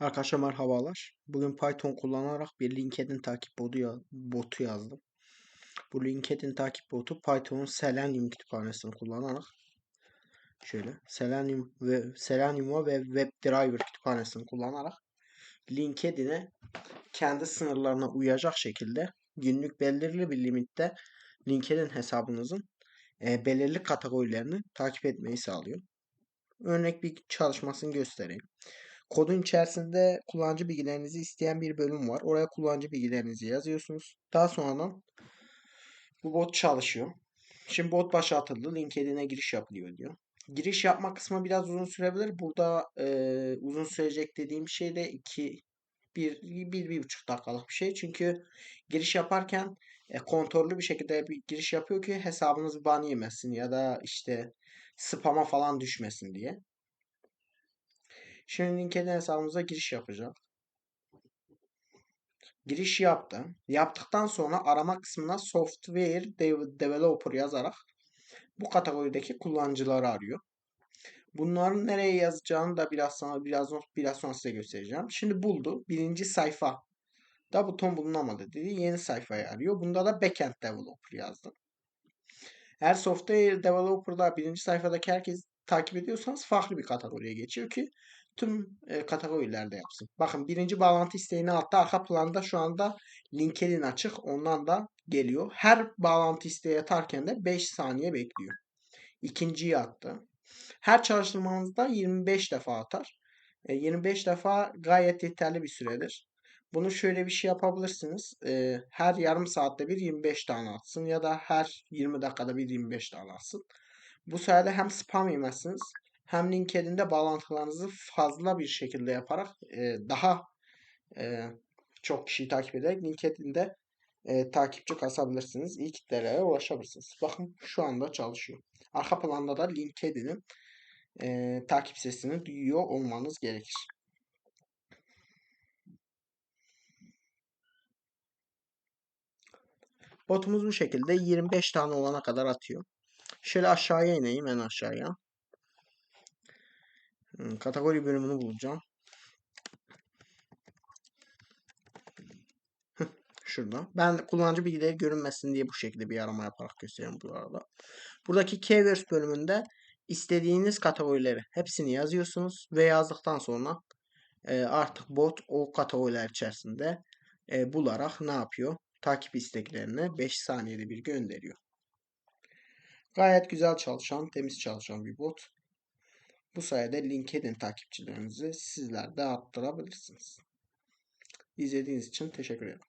Arkadaşlar merhabalar. Bugün Python kullanarak bir LinkedIn takip botu, ya- botu yazdım. Bu LinkedIn takip botu Python'un Selenium kütüphanesini kullanarak şöyle Selenium ve Selenium ve WebDriver kütüphanesini kullanarak LinkedIn'e kendi sınırlarına uyacak şekilde günlük belirli bir limitte LinkedIn hesabınızın e, belirli kategorilerini takip etmeyi sağlıyor. Örnek bir çalışmasını göstereyim. Kodun içerisinde kullanıcı bilgilerinizi isteyen bir bölüm var. Oraya kullanıcı bilgilerinizi yazıyorsunuz. Daha sonra bu bot çalışıyor. Şimdi bot başlatıldı. LinkedIn'e giriş yapılıyor diyor. Giriş yapma kısmı biraz uzun sürebilir. Burada e, uzun sürecek dediğim şey de 2 bir, bir, bir buçuk dakikalık bir şey. Çünkü giriş yaparken e, kontrollü bir şekilde bir giriş yapıyor ki hesabınız ban yemesin ya da işte spama falan düşmesin diye. Şimdi LinkedIn hesabımıza giriş yapacağım. Giriş yaptım. Yaptıktan sonra arama kısmına software dev- developer yazarak bu kategorideki kullanıcıları arıyor. Bunların nereye yazacağını da biraz sonra biraz biraz sonra size göstereceğim. Şimdi buldu. Birinci sayfa da buton bulunamadı dedi. Yeni sayfayı arıyor. Bunda da backend developer yazdım. Eğer software developer'da birinci sayfadaki herkes takip ediyorsanız farklı bir kategoriye geçiyor ki tüm e, kategorilerde yapsın. Bakın birinci bağlantı isteğini altta arka planda şu anda LinkedIn açık. Ondan da geliyor. Her bağlantı isteği atarken de 5 saniye bekliyor. İkinciyi attı. Her çalıştırmanızda 25 defa atar. E, 25 defa gayet yeterli bir süredir. Bunu şöyle bir şey yapabilirsiniz. E, her yarım saatte bir 25 tane atsın ya da her 20 dakikada bir 25 tane atsın. Bu sayede hem spam yemezsiniz hem LinkedIn'de bağlantılarınızı fazla bir şekilde yaparak e, daha e, çok kişiyi takip ederek LinkedIn'de e, takipçi kasabilirsiniz. İyi kitlelere ulaşabilirsiniz. Bakın şu anda çalışıyor. Arka planda da LinkedIn'in e, takip sesini duyuyor olmanız gerekir. Botumuz bu şekilde 25 tane olana kadar atıyor. Şöyle aşağıya ineyim en aşağıya. Hmm, Kategori bölümünü bulacağım. Şurada. Ben kullanıcı bilgileri görünmesin diye bu şekilde bir arama yaparak gösteriyorum bu arada. Buradaki keywords bölümünde istediğiniz kategorileri hepsini yazıyorsunuz ve yazdıktan sonra e, artık bot o kategoriler içerisinde e, bularak ne yapıyor? Takip isteklerini 5 saniyede bir gönderiyor. Gayet güzel çalışan, temiz çalışan bir bot. Bu sayede LinkedIn takipçilerinizi sizler de arttırabilirsiniz. İzlediğiniz için teşekkür ederim.